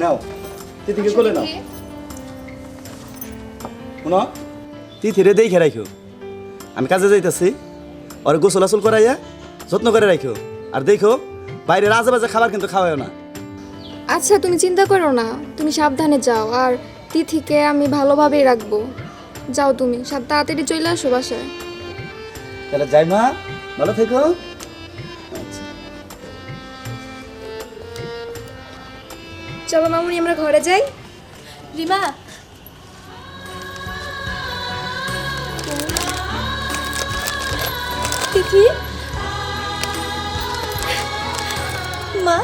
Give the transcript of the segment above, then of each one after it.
নাও। তিথিকে কোলে নাও। শুনো তিথিরে দেখে রাখো আমি কাজে যাইতেছি ওর গোসল আসল করাইয়া যত্ন করে রাখো আর দেখো বাইরে রাজে বাজে খাবার কিন্তু খাওয়াও না। আচ্ছা তুমি চিন্তা করো না তুমি সাবধানে যাও। আর তিথিকে আমি ভালোভাবেই রাখব। যাও তুমি সব তাড়াতাড়ি চলে আসো বাসায়। তাহলে যাই মা ভালো থেকো। চলো মামুনি আমরা ঘরে যাই। রিমা। তিথি মা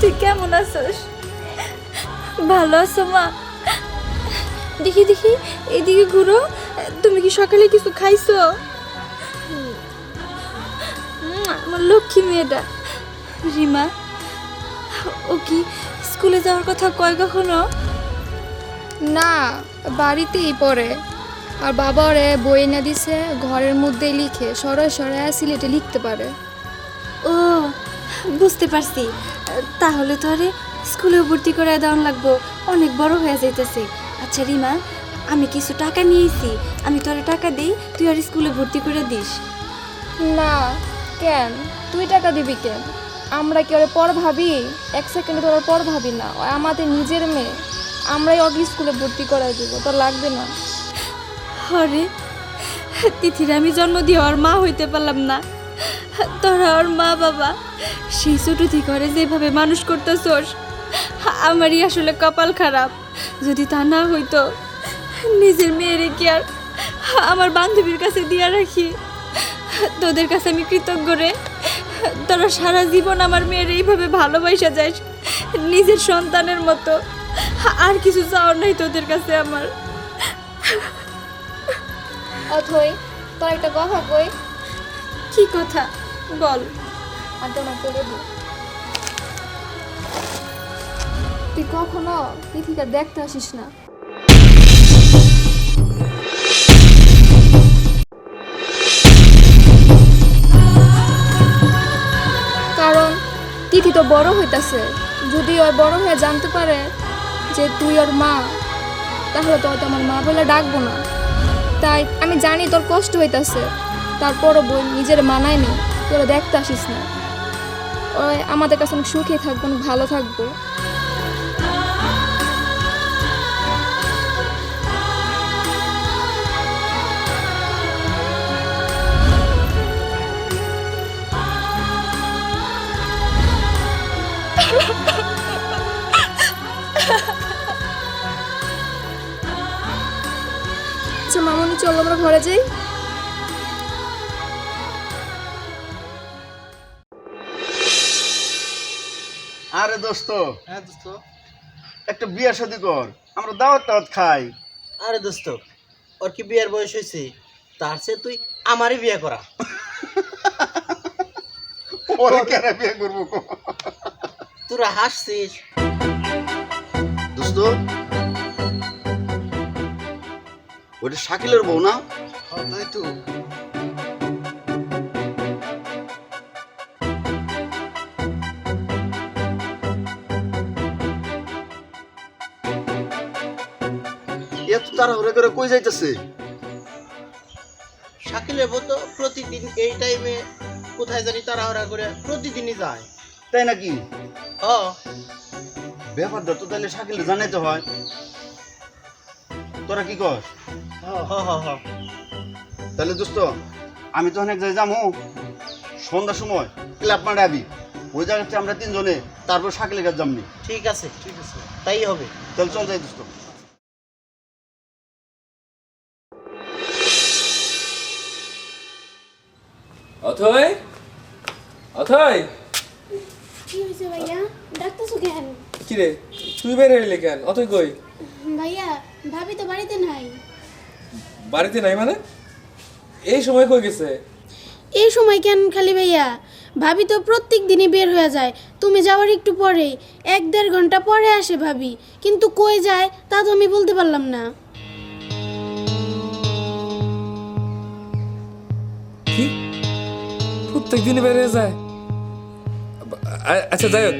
তুই কেমন আছিস? ভালো আছো মা? দেখি দেখি এদিকে ঘুরো। তুমি কি সকালে কিছু খাইছো? আমার লক্ষ্মী মেয়েটা। রিমা ও কি স্কুলে যাওয়ার কথা কয় কখনো? না বাড়িতেই পড়ে। আর বাবা রে বই এনে দিছে ঘরের মধ্যেই লিখে সরাই সরাই সিলেটে লিখতে পারে। ও বুঝতে পারছি। তাহলে তো আরে স্কুলে ভর্তি করে দেওয়ান লাগবো। অনেক বড় হয়ে যাইতেছে। আচ্ছা রিমা আমি কিছু টাকা নিয়েছি। আমি তোরে টাকা দিই তুই আর স্কুলে ভর্তি করে দিস। না কেন? তুই টাকা দিবি কেন? আমরা কি ওর পর ভাবি? এক সেকেন্ডে তোর পর ভাবি না। আমাদের নিজের মেয়ে। আমরাই ওকে স্কুলে ভর্তি করাই দেবো তোর লাগবে না। হরে তিথির আমি জন্ম দিয়ে ওর মা হইতে পারলাম না। তোরা ওর মা বাবা, সেই ছোট থেকে ওরে যেভাবে মানুষ করতেছোস, আমারই আসলে কপাল খারাপ। যদি তা না হইতো, নিজের মেয়েরে কি আর আমার বান্ধবীর কাছে দিয়া রাখি? তোদের কাছে আমি কৃতজ্ঞ রে। তোরা সারা জীবন আমার মেয়ের এইভাবে ভালোবাসা যায় নিজের সন্তানের মতো। আর কিছু চাওয়ার নাই তোদের কাছে আমার। অথই তোর একটা কথা কই কি কথা? বল। আর তোমার করে তুই কখনো তিথিকা দেখতে আসিস না। তিথি তো বড় হইতাছে। যদি ওই বড় হয়ে জানতে পারে যে তুই ওর মা, তাহলে তো হয়তো আমার মা বলে ডাকবো না। তাই আমি জানি তোর কষ্ট হইতাছে। তারপরও বই নিজের মানায় নি তোরা দেখতে আসিস না। ওই আমাদের কাছে অনেক সুখী থাকব, অনেক ভালো থাকব। আচ্ছা মামনি চলো আমরা ঘরে যাই। আরে দোস্ত। হ্যাঁ দোস্ত। একটা বিয়া শাদি কর আমরা দাওয়াত টাওয়াত খাই। আরে দোস্ত ওর কি বিয়ের বয়স হয়েছে? তার চেয়ে তুই আমারই বিয়ে করা। ওরে কেন বিয়ে করব তোরা হাসছিস। দোস্ত ওটা শাকিলের বউ না? তাই তো। এত তাড়াহুড়া করে কই যাইতেছে? শাকিলের বউ তো প্রতিদিন এই টাইমে কোথায় জানি তাড়াহুড়া করে প্রতিদিনই যায়। তাই নাকি? হ ব্যাপারটা তো তাহলে শাকিলে জানাইতে হয়। তোরা কি কর হ হ হ তাহলে দোস্ত আমি তো অনেক জায়গায় যাব। সন্ধ্যার সময় ক্লাব মাঠে আবি। ওই জায়গাতে আমরা তিনজনে তারপর শাকিলের কাছে যামনি। ঠিক আছে ঠিক আছে। তাই হবে। তাহলে চল যাই দোস্ত। অথয়? অথয়? কি হয়েছে ভাইয়া? ডাকতেছো কেন? কিরে তুই বের হইলি কেন? অথয় কই? ভাইয়া ভাবি তো বাড়িতে নাই। বাড়িতে নাই মানে? এই সময় কই গেছে? এই সময় কেন খালি ভাইয়া? ভাবি তো প্রত্যেক দিনই বের হয়ে যায়। তুমি যাওয়ার একটু পরেই। এক দেড় ঘণ্টা পরে আসে ভাবি। কিন্তু কই যায় তা তো আমি বলতে পারলাম না। কি? প্রত্যেক দিনই বেড়ে যায়? আ- আচ্ছা যাই হোক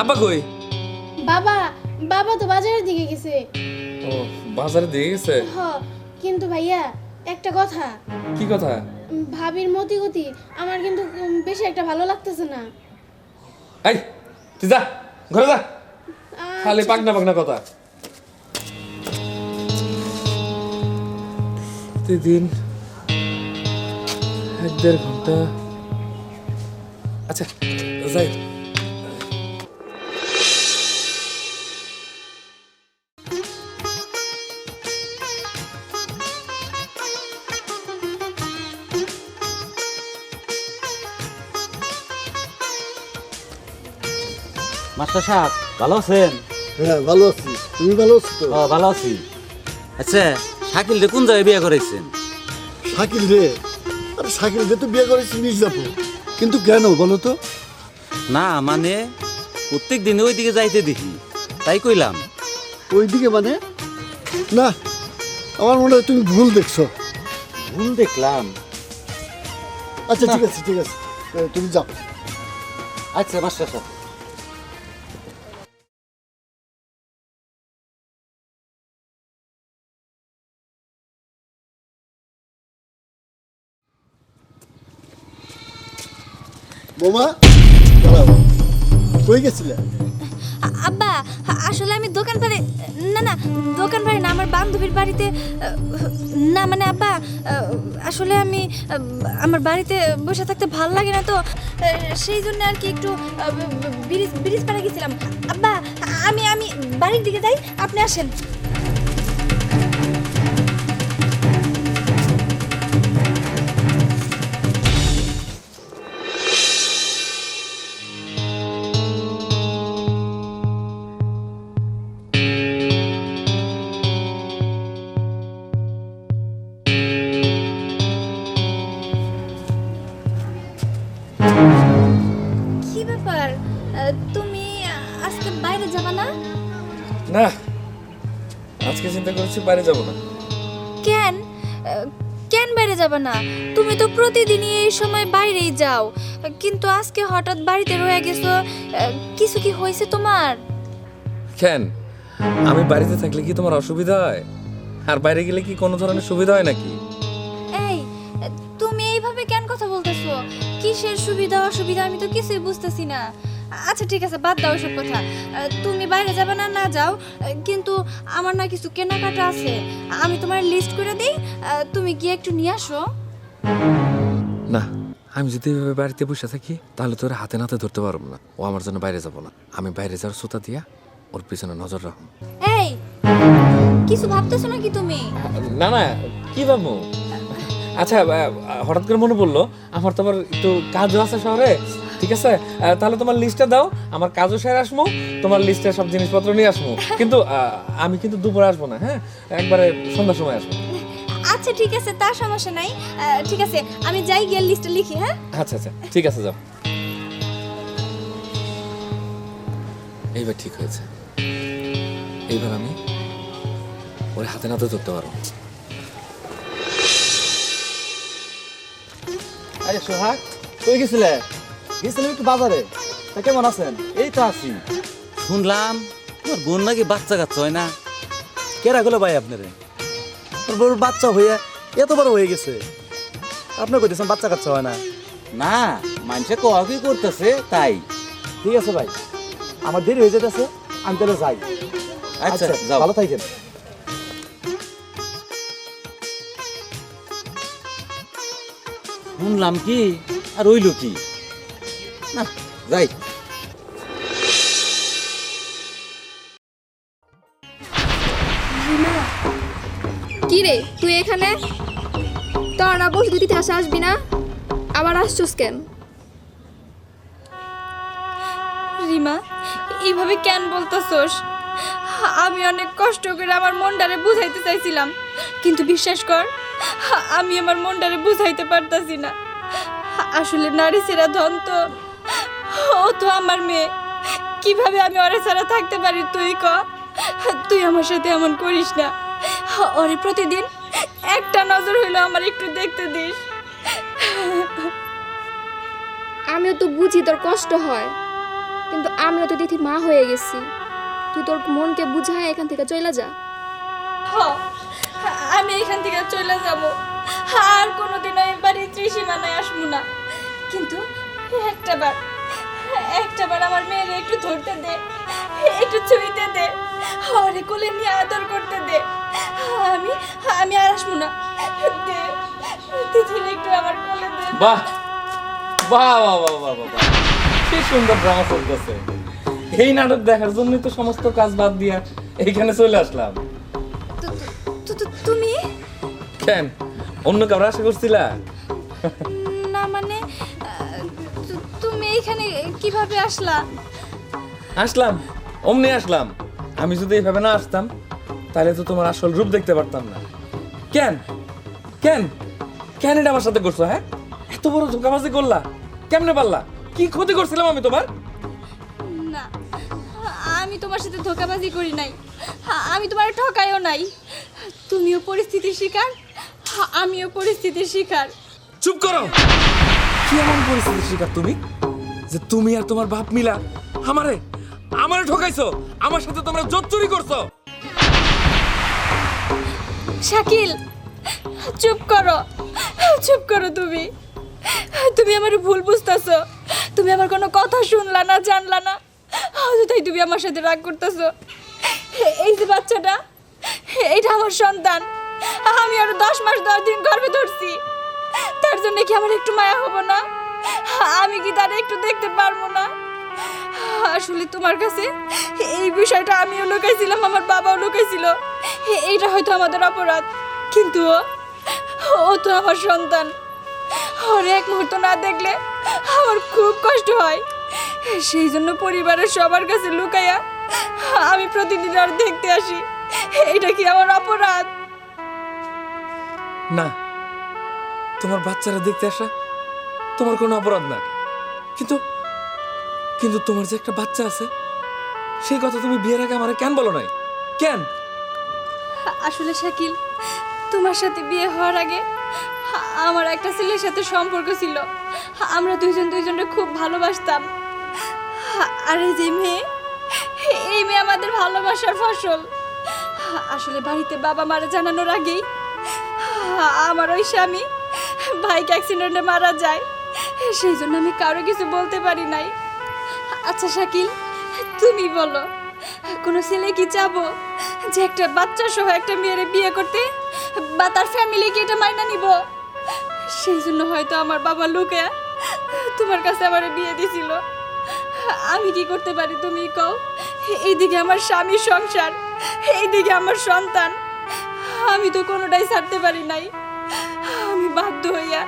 আব্বা কই? বাবা বাবা তো বাজারের দিকে গেছে। ও বাজারে দিয়ে গেছে? হ কিন্তু ভাইয়া একটা কথা। কি কথা? ভাবির মতি গতি আমার কিন্তু বেশি একটা ভালো লাগতেছে না। এই তুই যা ঘরে যা। আহ, খালি পাকনা পাকনা কথা। প্রতিদিন এক দেড় ঘণ্টা। আচ্ছা যাই মাস্টার সাহেব ভালো আছেন? হ্যাঁ ভালো আছি। তুমি ভালো আছো তো? ও ভালো আছি। আচ্ছা শাকিল রে কোন জায়গায় বিয়ে করেছেন? শাকিল রে? আরে শাকিল রে তো বিয়ে করেছি মির্জাপুর। কিন্তু কেন বলো তো? না মানে প্রত্যেক দিন ওইদিকে যাইতে দেখি। তাই কইলাম। ওইদিকে মানে? না আমার মনে হয় তুমি ভুল দেখছ। ভুল দেখলাম? আচ্ছা ঠিক আছে ঠিক আছে। তুমি যাও। আচ্ছা মাস্টার সাহেব। বোমা কই গেছিলে? আব্বা, আসলে আমি দোকান পারে না না দোকান না, আমার বান্ধবীর বাড়িতে না মানে আব্বা, আসলে আমি আমার বাড়িতে বসে থাকতে ভালো লাগে না তো। সেই জন্য আর কি একটু, ব্রিজ ব্রিজ পাড়ে গেছিলাম। আব্বা, আমি আমি বাড়ির দিকে যাই, আপনি আসেন। তুমি আজকে বাইরে যাবা না? না আজকে চিন্তা করছি বাইরে যাব না। কেন? কেন বাইরে যাবা না? তুমি তো প্রতিদিনই এই সময় বাইরেই যাও। কিন্তু আজকে হঠাৎ বাড়িতে রয়ে গেছো কিছু কি হয়েছে তোমার? কেন? আমি বাড়িতে থাকলে কি তোমার অসুবিধা হয়? আর বাইরে গেলে কি কোনো ধরনের সুবিধা হয় নাকি? এই তুমি এইভাবে কেন কথা বলতেছো? কিসের সুবিধা অসুবিধা আমি তো কিছুই বুঝতেছি না। আচ্ছা ঠিক আছে বাদ দাও সব কথা। তুমি বাইরে যাবে না না যাও। কিন্তু আমার না কিছু কেনাকাটা আছে। আমি তোমার লিস্ট করে দিই। তুমি গিয়ে একটু নিয়ে আসো। না আমি যদি এভাবে বাড়িতে বসে থাকি তাহলে তোর হাতে নাতে ধরতে পারব না। ও আমার জন্য বাইরে যাব না। আমি বাইরে যাওয়ার সুতা দিয়া ওর পিছনে নজর রাখুন এই কিছু ভাবতেছো নাকি তুমি? না না কি ভাবো আচ্ছা হঠাৎ করে মনে পড়ল আমার তো আবার একটু কাজও আছে শহরে। ঠিক আছে? তাহলে তোমার লিস্টটা দাও আমার কাজও সেরে আসব তোমার লিস্টে সব জিনিসপত্র নিয়ে আসব কিন্তু আমি কিন্তু দুপুরে আসব না হ্যাঁ? একবারে সন্ধ্যার সময় আসব। আচ্ছা ঠিক আছে তার সমস্যা নাই। ঠিক আছে আমি যাই গিয়ে লিস্টটা লিখি হ্যাঁ? আচ্ছা আচ্ছা ঠিক আছে যাও। এইবার ঠিক হয়েছে। এইবার আমি ওর হাতে নাতে ধরতে পারব। আরে সোহাগ কই গেছিলে? গেছিলাম একটু বাজারে। তা কেমন আছেন? এই তো আছি। শুনলাম তোমার বোন নাকি বাচ্চা কাচ্চা হয় না? কেরা গেলো ভাই আপনারে? তোর বড় বাচ্চা হইয়া এত বড় হয়ে গেছে। আপনি কইতেছেন বাচ্চা কাচ্চা হয় না। না মানুষে কি করতেছে তাই। ঠিক আছে ভাই। আমার দেরি হয়ে যেতেছে আমি তাহলে যাই। আচ্ছা যাও। ভালো থাকেন। শুনলাম কি আর রইল কি? না যাই। কি রে তুই এখানে? তোর না বসে দুই আসা আসবি না? আবার আসছস কেন? রিমা এইভাবে কেন বলতেছোস? আমি অনেক কষ্ট করে আমার মনটারে বুঝাইতে চাইছিলাম। কিন্তু বিশ্বাস কর আমি আমার মনটারে বুঝাইতে পারতাছি না। আসলে নারী সেরা ধন তো ও তো আমার মেয়ে। কীভাবে আমি ওরে ছাড়া থাকতে পারি তুই ক? তুই আমার সাথে এমন করিস না। ওরে প্রতিদিন একটা নজর হইল আমার একটু দেখতে দিস। আমিও তো বুঝি তোর কষ্ট হয়। কিন্তু আমিও তো তিথির মা হয়ে গেছি। তুই তোর মনকে বুঝায় এখান থেকে চলে যা। হ, আমি এখান থেকে চলে যাব। আর কোনোদিন এই বাড়ির ত্রিসীমানায় আসব না। কিন্তু একটা বার একটা বার আমার মেয়ের একটু ধরতে দে একটু ছুঁইতে দে আরে কোলে নিয়ে আদর করতে দে। আমি আমি আর আসব না। দে একটু আমার কোলে দে। বাহ বাহ বাহ বাহ বাহ বাহ। কি সুন্দর ড্রামা চলতেছে। এই নাটক দেখার জন্যই তো সমস্ত কাজ বাদ দিয়া এইখানে চলে আসলাম। তুমি? কেন? অন্য কারও আশা করছিলা? এখানে কীভাবে আসলা? আসলাম অমনি আসলাম। আমি যদি এইভাবে না আসতাম তাহলে তো তোমার আসল রূপ দেখতে পারতাম না। কেন? কেন? কেন এটা আমার সাথে করছ হ্যাঁ? এত বড় ধোকাবাজি করলা। কেমনে পারলা? কি ক্ষতি করছিলাম আমি তোমার? না আমি তোমার সাথে ধোকাবাজি করি নাই। আমি তোমার ঠকাইও নাই। তুমিও পরিস্থিতির শিকার আমিও পরিস্থিতির শিকার। চুপ করো! কি এমন পরিস্থিতির শিকার তুমি? যে তুমি আর তোমার বাপ মিলা আমারে আমারে ঠকাইছো, আমার সাথে তোমরা জোর চুরি করছ। শাকিল, চুপ করো চুপ করো তুমি। তুমি আমার ভুল বুঝতেছো। তুমি আমার কোনো কথা শুনলা না, জানলা না। তাই তুমি আমার সাথে রাগ করতেছো। এই যে বাচ্চাটা এইটা আমার সন্তান। আমি আরও দশ মাস, দশ দিন গর্ভে ধরছি। তার জন্য কি আমার একটু মায়া হব না? আমি কি তার একটু দেখতে পারব না? আসলে তোমার কাছে এই বিষয়টা আমিও লুকাইছিলাম, আমার বাবাও লুকাইছিল। এইটা হয়তো আমাদের অপরাধ। কিন্তু ও তো আমার সন্তান। ওর এক মুহূর্ত না দেখলে আমার খুব কষ্ট হয়। সেই জন্য পরিবারের সবার কাছে লুকাইয়া আমি প্রতিদিন আর দেখতে আসি। এটা কি আমার অপরাধ? না। তোমার বাচ্চারা দেখতে আসা তোমার কোনো অপরাধ না। কিন্তু কিন্তু তোমার যে একটা বাচ্চা আছে, সেই কথা তুমি বিয়ের আগে আমার কেন বলো নাই? কেন? আসলে শাকিল, তোমার সাথে বিয়ে হওয়ার আগে আমার একটা ছেলের সাথে সম্পর্ক ছিল। আমরা দুইজন দুইজনকে খুব ভালোবাসতাম। আর এই যে মেয়ে, এই মেয়ে আমাদের ভালোবাসার ফসল। আসলে বাড়িতে বাবা মারা জানানোর আগেই আমার ওই স্বামী বাইক অ্যাক্সিডেন্টে মারা যায়। সেই জন্য আমি কারও কিছু বলতে পারি নাই। আচ্ছা শাকিল, তুমি বলো, কোনো ছেলে কি চাবো যে একটা বাচ্চা সহ একটা মেয়ের বিয়ে করতে বা তার ফ্যামিলি কি এটা মাইনা নিব? সেই জন্য হয়তো আমার বাবা লুকে তোমার কাছে আমার বিয়ে দিছিল। আমি কি করতে পারি তুমি কও? এইদিকে আমার স্বামীর সংসার, এইদিকে আমার সন্তান। আমি তো কোনোটাই ছাড়তে পারি নাই। আমি বাধ্য হইয়া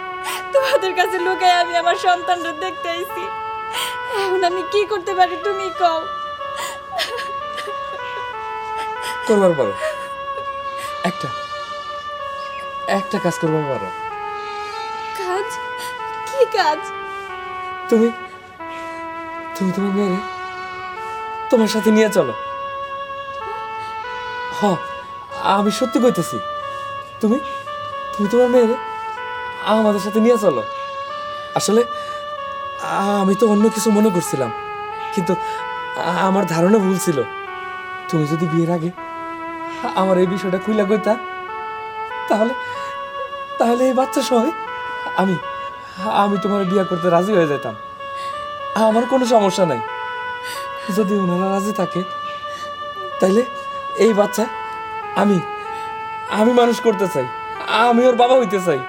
তোমাদের কাছে লুকাই আমি আমার সন্তানরা দেখতে আইছি। এখন আমি কি করতে পারি তুমি কও? করবার পারো। একটা একটা কাজ করবার পারো। কাজ? কি কাজ? তুমি তুমি তোমার মেয়েরে তোমার সাথে নিয়ে চলো। হ আমি সত্যি কইতেছি। তুমি তুমি তোমার মেয়েরে আমাদের সাথে নিয়ে চলো। আসলে, আমি তো অন্য কিছু মনে করছিলাম, কিন্তু আমার ধারণা ভুল ছিল। তুমি যদি বিয়ের আগে আমার এই বিষয়টা খুইলা কইতা, তাহলে তাহলে এই বাচ্চা সহ আমি আমি তোমার বিয়ে করতে রাজি হয়ে যেতাম আমার কোনো সমস্যা নাই। যদি ওনারা রাজি থাকে, তাইলে এই বাচ্চা আমি আমি মানুষ করতে চাই। আমি ওর বাবা হইতে চাই।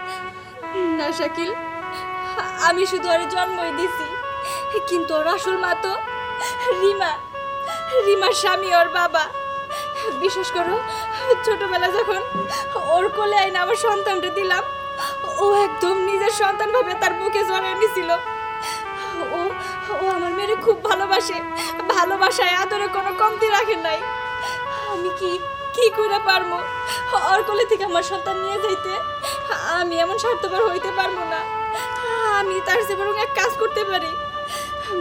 শাকিল। আমি শুধু ওর জন্মই দিছি। কিন্তু ওর আসল মা তো রিমা। রিমার স্বামী ওর বাবা। বিশেষ করো ছোটবেলা যখন ওর কোলে আইনা আমার সন্তানটা দিলাম, ও একদম নিজের সন্তান ভাবে তার বুকে জড়ায় নিছিল। ও ও আমার মেয়েরে খুব ভালোবাসে। ভালোবাসায় আদরে কোনো কমতি রাখে নাই। আমি কি কি করে পারব ওর কোলে থেকে আমার সন্তান নিয়ে যাইতে, আমি এমন স্বার্থপর হইতে পারব না। আমি তার চেয়ে বরং এক কাজ করতে পারি।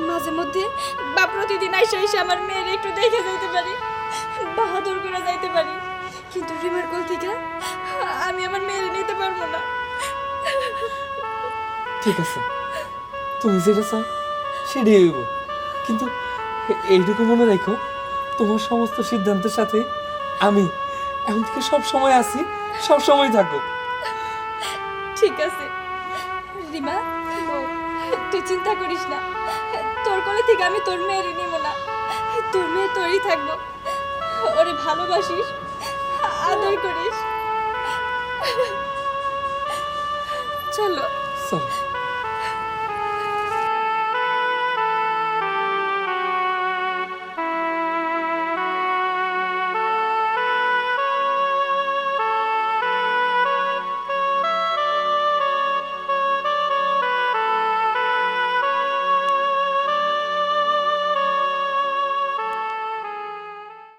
মাঝে মধ্যে বা প্রতিদিন আইসা এসে আমার মেয়ের একটু দেখে যাইতে পারি, বাহাদুর করে যাইতে পারি। কিন্তু রিমার কোল থেকে আমি আমার মেয়ের নিতে পারব না। ঠিক আছে। তুমি যেটা চাও, সেটাই হইব। কিন্তু এইটুকু মনে রাখো তোমার সমস্ত সিদ্ধান্তের সাথে আমি এখন থেকে সব সময় আছি সব সময় থাকো ঠিক আছে। রিমা তুই চিন্তা করিস না। তোর কোলে থেকে আমি তোর মেয়েরই নিব না। তোর মেয়ে তোরই থাকব। ওরে ভালোবাসিস আদর করিস। চলো। চলো।